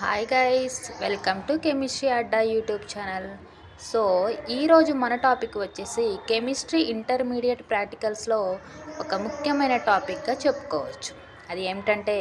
Hi guys welcome to chemistry Adda YouTube channel so ఈరోజు మన topic వచ్చేసి chemistry intermediate ప్రాక్టికల్స్లో ఒక ముఖ్యమైన టాపిక్గా చెప్పుకోవచ్చు. అది ఏమిటంటే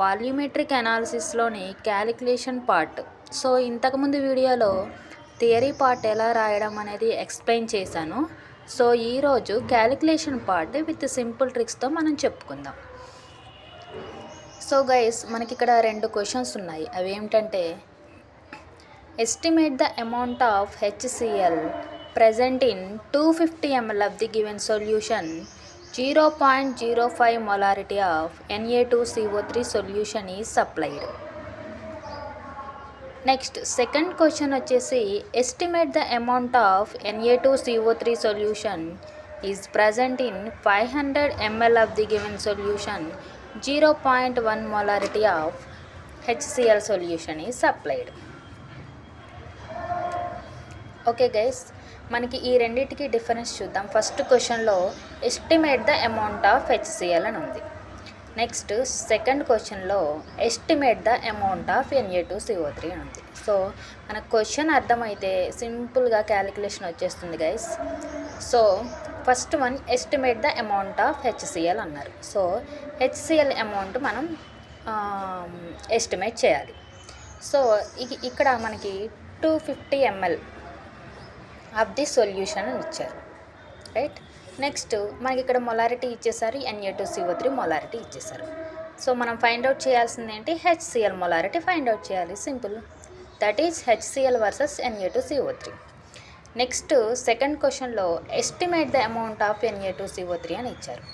వాల్యూమెట్రిక్ అనాలిసిస్లోని క్యాలిక్యులేషన్ పార్ట్ సో ఇంతకుముందు వీడియోలో థియరీ పార్ట్ ఎలా రాయడం అనేది ఎక్స్ప్లెయిన్ చేశాను. సో ఈరోజు క్యాలిక్యులేషన్ పార్ట్ విత్ సింపుల్ ట్రిక్స్తో మనం చెప్పుకుందాం. సో గైస్ మనకి ఇక్కడ రెండు క్వశ్చన్స్ ఉన్నాయి. అవి ఏమిటంటే estimate the amount of HCl present in two fifty ml of the given solution zero point zero five molarity of Na two CO three solution is supplied next second question వచ్చేసి estimate the amount of Na2CO3 solution is present in five hundred ml of the given solution zero point one molarity of HCl solution is supplied. Okay guys మనకి ఈ రెండింటికి difference చూద్దాం. First క్వశ్చన్లో estimate the amount of HCl అని ఉంది. Next second క్వశ్చన్లో estimate the amount of Na two CO three అని ఉంది. సో మన క్వశ్చన్ అర్థమైతే సింపుల్గా క్యాలిక్యులేషన్ వచ్చేస్తుంది guys. So first one estimate the amount of HCl అన్నారు. సో హెచ్సిఎల్ అమౌంట్ మనం ఎస్టిమేట్ చేయాలి. సో ఇ- ఇక్కడ మనకి two fifty ml of the solution అని ఇచ్చారు. రైట్? నెక్స్ట్ మనకి ఇక్కడ మొలారిటీ ఇచ్చేసారు. Na two CO three molarity ఇచ్చేసారు. సో మనం ఫైండ్ అవుట్ చేయాల్సింది ఏంటి? హెచ్సిఎల్ మొలారిటీ ఫైండ్ అవుట్ చేయాలి. Simple. That is HCl versus Na two CO three. Next second క్వశ్చన్లో estimate the amount of Na two CO three అని ఇచ్చారు.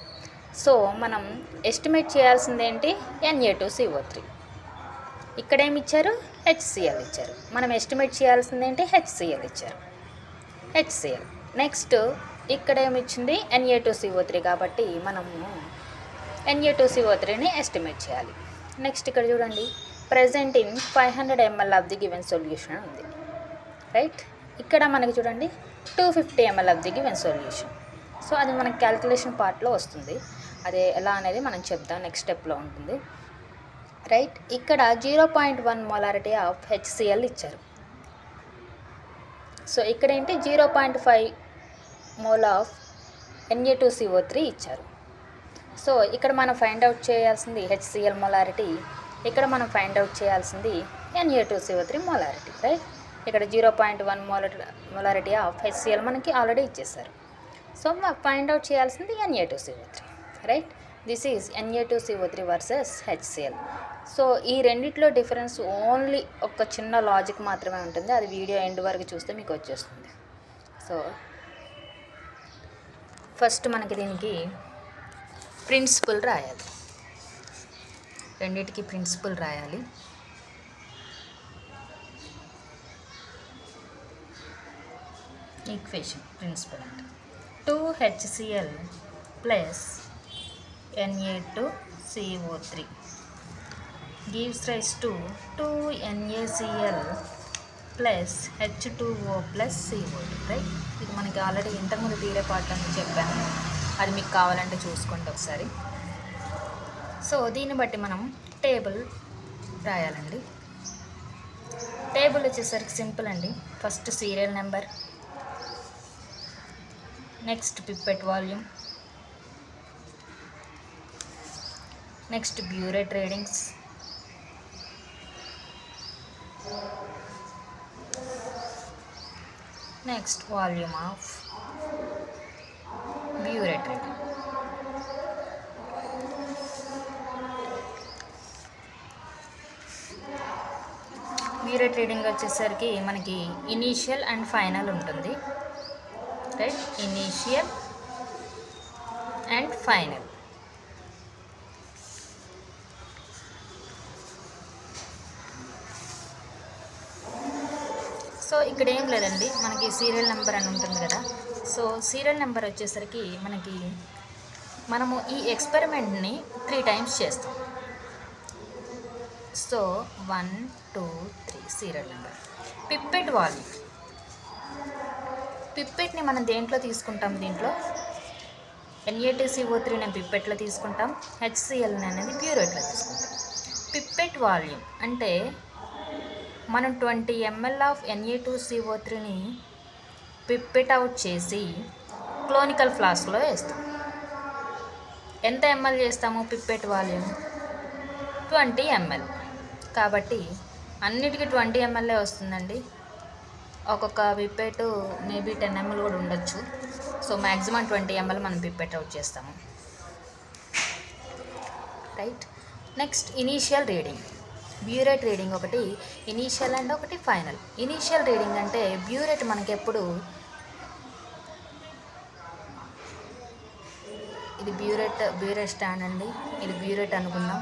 So మనం estimate చేయాల్సింది ఏంటి? ఎన్ఏ టూ సిఓ త్రీ ఇక్కడ ఏమి ఇచ్చారు హెచ్సిఎల్ ఇచ్చారు. మనం ఎస్టిమేట్ చేయాల్సింది ఏంటి? హెచ్సిఎల్ ఇచ్చారు. హెచ్సిఎల్ నెక్స్ట్ ఇక్కడ ఏమి ఇచ్చింది ఎన్ఏ టూ సిఓ త్రీ కాబట్టి మనము ఎన్ఏ టూ సిఓ త్రీని ఎస్టిమేట్ చేయాలి. నెక్స్ట్ ఇక్కడ చూడండి. Present in five hundred ml of the given solution ఉంది. రైట్ ఇక్కడ మనకి చూడండి two fifty ml of the given solution. So అది మనకి క్యాల్కులేషన్ పార్ట్లో వస్తుంది. అదే ఎలా అనేది మనం చెప్తాం నెక్స్ట్ స్టెప్లో ఉంటుంది. రైట్ ఇక్కడ zero point one molarity of HCl ఇచ్చారు. సో ఇక్కడ ఏంటి? Zero point five mole of Na two CO three ఇచ్చారు. సో ఇక్కడ మనం ఫైండ్ అవుట్ చేయాల్సింది హెచ్సిఎల్ మొలారిటీ ఇక్కడ మనం ఫైండ్ అవుట్ చేయాల్సింది Na two CO three molarity right ఇక్కడ zero point one molarity molarity of HCl మనకి ఆల్రెడీ ఇచ్చేసారు సో ఫైండ్ అవుట్ చేయాల్సింది Na two CO three right this is Na two CO three versus HCl. So ఈ రెండిట్లో difference only ఒక చిన్న logic మాత్రమే ఉంటుంది. అది వీడియో ఎండ్ వరకు చూస్తే మీకు వచ్చేస్తుంది. సో ఫస్ట్ మనకి దీనికి ప్రిన్సిపల్ రాయాలి. రెండిటికి ప్రిన్సిపల్ రాయాలి. ఈక్వేషన్ ప్రిన్సిపల్ అంటే. Two HCl plus Na two CO three gives rise to two NaCl plus H two O plus CO right ఇది మనకి ఆల్రెడీ ఇంతకుముందు తీరే పార్ట్ అని చెప్పాను. అది మీకు కావాలంటే చూసుకోండి ఒకసారి. సో దీన్ని బట్టి మనం టేబుల్ రాయాలండి. టేబుల్ వచ్చేసరికి సింపుల్ అండి. First serial number next pipette volume next burette readings next volume of burette reading burette reading వచ్చేసరికి మనకి ఇనీషియల్ అండ్ ఫైనల్ ఉంటుంది. Started initial and final so ఇక్కడ ఏం లేదండి. మనకి సీరియల్ నెంబర్ అని ఉంటుంది కదా. సో సీరియల్ నెంబర్ వచ్చేసరికి మనకి మనము ఈ ఎక్స్పెరిమెంట్ని త్రీ టైమ్స్ చేస్తాం. So one two three serial number pipette value పిప్పెట్ని మనం దేంట్లో తీసుకుంటాం దీంట్లో? ఎన్ఏటీసీఓ త్రీని పిప్పెట్లో తీసుకుంటాం హెచ్సిఎల్ అనేది ప్యూరెట్లో తీసుకుంటాం. పిప్పెట్ వాల్యూమ్ అంటే మనం twenty ml of NA two CO త్రీని పిప్పెట్ అవుట్ చేసి క్లోనికల్ ఫ్లాస్క్లో వేస్తాం. ఎంత ఎంఎల్ చేస్తాము పిప్పెట్ వాల్యూమ్? ట్వంటీ ఎంఎల్ కాబట్టి అన్నిటికీ ట్వంటీ ఎంఎల్ఏ వస్తుందండి? ఒక్కొక్క పిప్పెట్ మేబీ టెన్ ఎంఎల్ కూడా ఉండొచ్చు. సో మ్యాక్సిమం ట్వంటీ ఎంఎల్ మనం పిప్పెట్ అవుట్ చేస్తాము. Right. Next initial reading. Burette reading ఒకటి ఇనీషియల్ అండ్ ఒకటి ఫైనల్. ఇనీషియల్ రీడింగ్ అంటే బ్యూరేట్ మనకి ఎప్పుడు ఇది బ్యూరెట్ బ్యూరెట్ స్టాండ్ అండి. ఇది బ్యూరెట్ అనుకుందాం.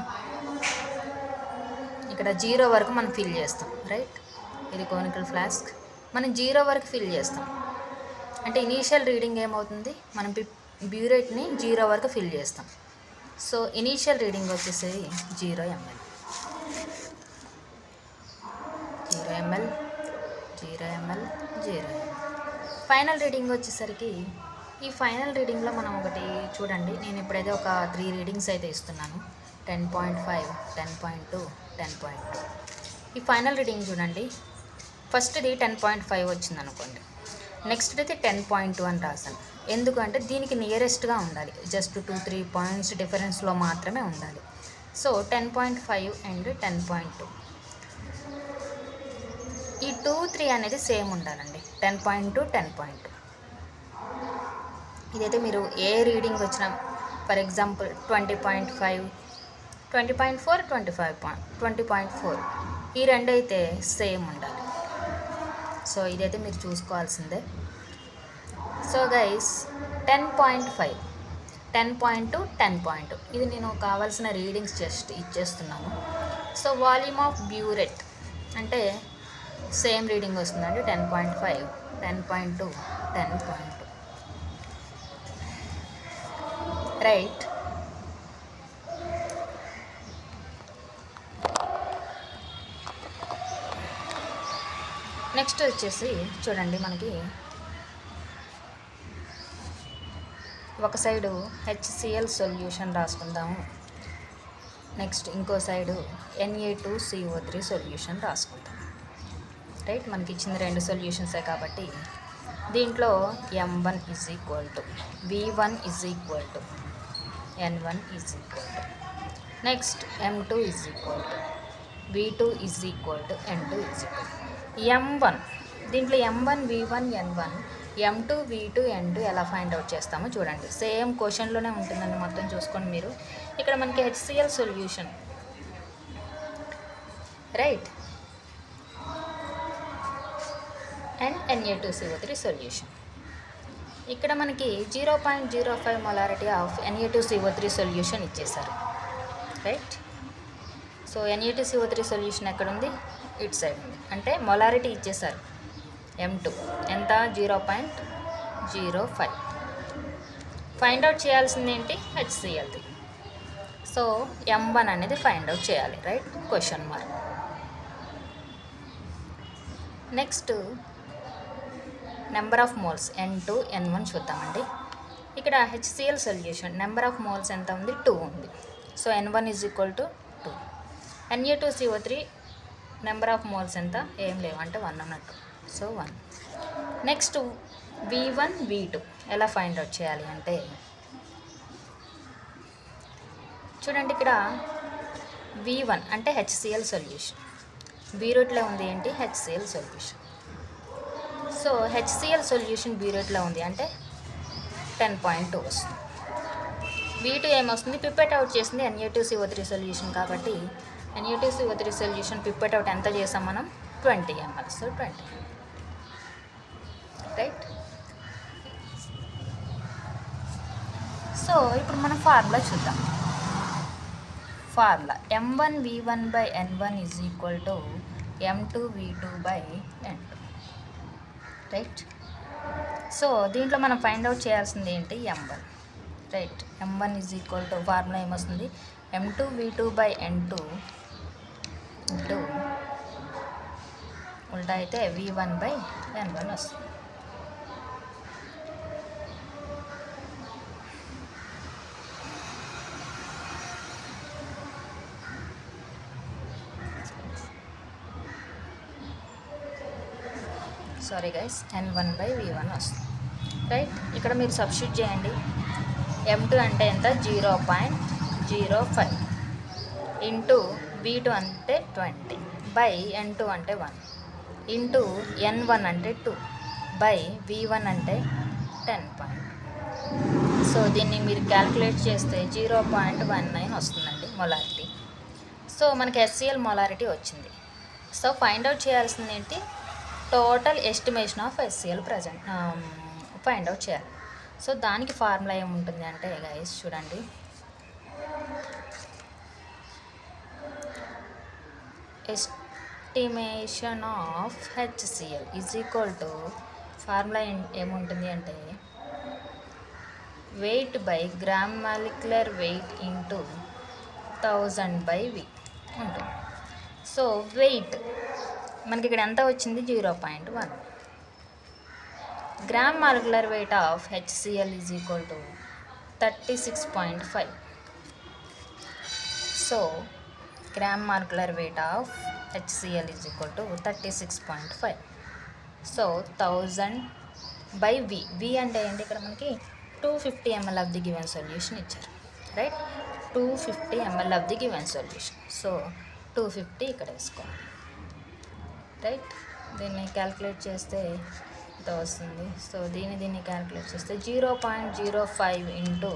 ఇక్కడ జీరో వరకు మనం ఫిల్ చేస్తాం. రైట్. ఇది కోనికల్ ఫ్లాస్క్. మనం జీరో వరకు ఫిల్ చేస్తాం. అంటే ఇనీషియల్ రీడింగ్ ఏమవుతుంది? మనం బ్యూరేట్ని జీరో వరకు ఫిల్ చేస్తాం. సో ఇనీషియల్ రీడింగ్ వచ్చేసి zero ml. Zero ml zero ml zero ml. Final reading వచ్చేసరికి ఈ ఫైనల్ రీడింగ్లో మనం ఒకటి చూడండి. నేను ఇప్పుడైతే ఒక త్రీ రీడింగ్స్ అయితే ఇస్తున్నాను. Ten point five ten point two ten point two. ఈ ఫైనల్ రీడింగ్ చూడండి. ఫస్ట్ది టెన్ పాయింట్ ఫైవ్ వచ్చింది అనుకోండి. నెక్స్ట్ది టెన్ పాయింట్ టూ అని రాశాను. ఎందుకంటే దీనికి నియరెస్ట్గా ఉండాలి. జస్ట్ టూ త్రీ పాయింట్స్ డిఫరెన్స్లో మాత్రమే ఉండాలి. So ten point five and ten point two. ఈ టూ త్రీ అనేది సేమ్ ఉండాలండి. Ten point two ten point ఇదైతే మీరు ఏ రీడింగ్ వచ్చినా for example twenty point five twenty point four twenty five point twenty point four. ఈ రెండు అయితే సేమ్ ఉండాలి. సో ఇదైతే మీరు చూసుకోవాల్సిందే. So guys ten point five ten point ten point ఇది నేను కావాల్సిన రీడింగ్స్ జస్ట్ ఇచ్చేస్తున్నాను. సో వాల్యూమ్ ఆఫ్ బ్యూరెట్ అంటే సేమ్ రీడింగ్ వస్తుందండి. Ten point five ten point two ten point right next వచ్చేసి చూడండి మనకి ఒక సైడు హెచ్సిఎల్ సొల్యూషన్ రాసుకుందాము. నెక్స్ట్ ఇంకో side Na two CO three solution రాసుకుందాం. Right మనకి ఇచ్చిన రెండు సొల్యూషన్సే కాబట్టి దీంట్లో M one is equal to V one is equal to N one is equal to next M two is equal to V two is equal to N two is equal M one దీంట్లో M one V one N one M two V two N two ఎలా find out చేస్తామో చూడండి. Same క్వశ్చన్లోనే ఉంటుందండి మొత్తం చూసుకోండి మీరు. ఇక్కడ మనకి HCl solution right and Na two CO three solution ఇక్కడ మనకి zero point zero five molarity of Na two CO three solution ఇచ్చేశారు. Right so Na two CO three solution ఎక్కడుంది? ఇటు సైడ్ ఉంది అంటే మొలారిటీ ఇచ్చేసారు. ఎం టూ ఎంత? Zero point zero five. Find out చేయాల్సింది ఏంటి? హెచ్సిఎల్ది సో ఎం వన్ అనేది ఫైండ్ అవుట్ చేయాలి right? Question mark next number of moles N two N one చూద్దామండి. ఇక్కడ HCl solution number of moles ఎంత ఉంది? టూ ఉంది. So N one is equal to two Na two CO three number of moles ఎంత? ఏం లేవు. అంటే one అన్నట్టు. So one next V one V two ఎలా ఫైండ్ అవుట్ చేయాలి అంటే చూడండి ఇక్కడ వి వన్ అంటే హెచ్సిఎల్ సొల్యూషన్ బీరోట్లో ఉంది ఏంటి? HCl solution so HCl solution బీరోట్లో ఉంది అంటే టెన్ పాయింట్ టూ వస్తుంది. వీ టూ ఏమొస్తుంది? పిపెట్ అవుట్ చేసింది. NA two CO three solution కాబట్టి ఎన్యూటీసీ ఒత్తిడి సొల్యూషన్ పిప్పెట్ అవుట్ ఎంత చేసాం మనం? Twenty ml so twenty right so ఇప్పుడు మనం ఫార్ములా చూద్దాం. Formula M one V one by N one is equal to M two V two by N two right so దీంట్లో మనం ఫైండ్ అవుట్ చేయాల్సింది ఏంటి? M one right M one is equal to formula ఏమొస్తుంది? M two V two by N two into ఉల్టా అయితే V one by N one వస్తుంది. Sorry guys N one by V one వస్తుంది. Right ఇక్కడ మీరు substitute చేయండి. M two అంటే ఎంత? Zero point zero five into V two అంటే ట్వంటీ. బై ఎన్ టూ అంటే వన్. ఇంటూ ఎన్ వన్ అంటే టూ. బై వి వన్ అంటే టెన్ పాయింట్. సో దీన్ని మీరు క్యాల్కులేట్ చేస్తే జీరో పాయింట్ వన్ నైన్ వస్తుందండి మొలారిటీ. సో మనకి ఎస్సీఎల్ మొలారిటీ వచ్చింది. సో ఫైండ్ అవుట్ చేయాల్సింది ఏంటి? Total estimation of SCL present find out చేయాలి. సో దానికి ఫార్ములా ఏముంటుంది అంటే గైస్ చూడండి. Estimation of HCl is equal to formula ఏముంటుంది అంటే weight by gram molecular weight into thousand by V ఉంటుంది. సో వెయిట్ మనకి ఇక్కడ ఎంత వచ్చింది? Zero point one. Gram molecular weight of HCl is equal to thirty six point five so gram molecular weight of HCl is equal to thirty six point five so thousand by V V అంటే ఏంటి? ఇక్కడ మనకి two fifty ml of the given solution ఇచ్చారు. Right two fifty ml of the given solution so two fifty ఇక్కడ వేసుకోవాలి. Right దీన్ని calculate చేస్తే ఇంత వస్తుంది? సో దీన్ని దీన్ని క్యాల్కులేట్ చేస్తే zero point zero five into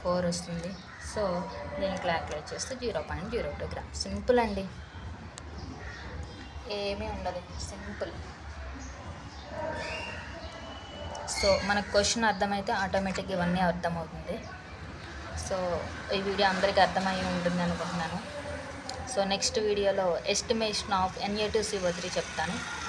four వస్తుంది. సో దీన్ని క్యాల్కులేట్ చేస్తే zero point zero two gram. Simple అండి. ఏమీ ఉండదు. సింపుల్. సో మనకు క్వశ్చన్ అర్థమైతే ఆటోమేటిక్ ఇవన్నీ అర్థమవుతుంది. సో ఈ వీడియో అందరికీ అర్థమై ఉంటుంది అనుకుంటున్నాను. సో నెక్స్ట్ వీడియోలో estimation of Na two CO చెప్తాను.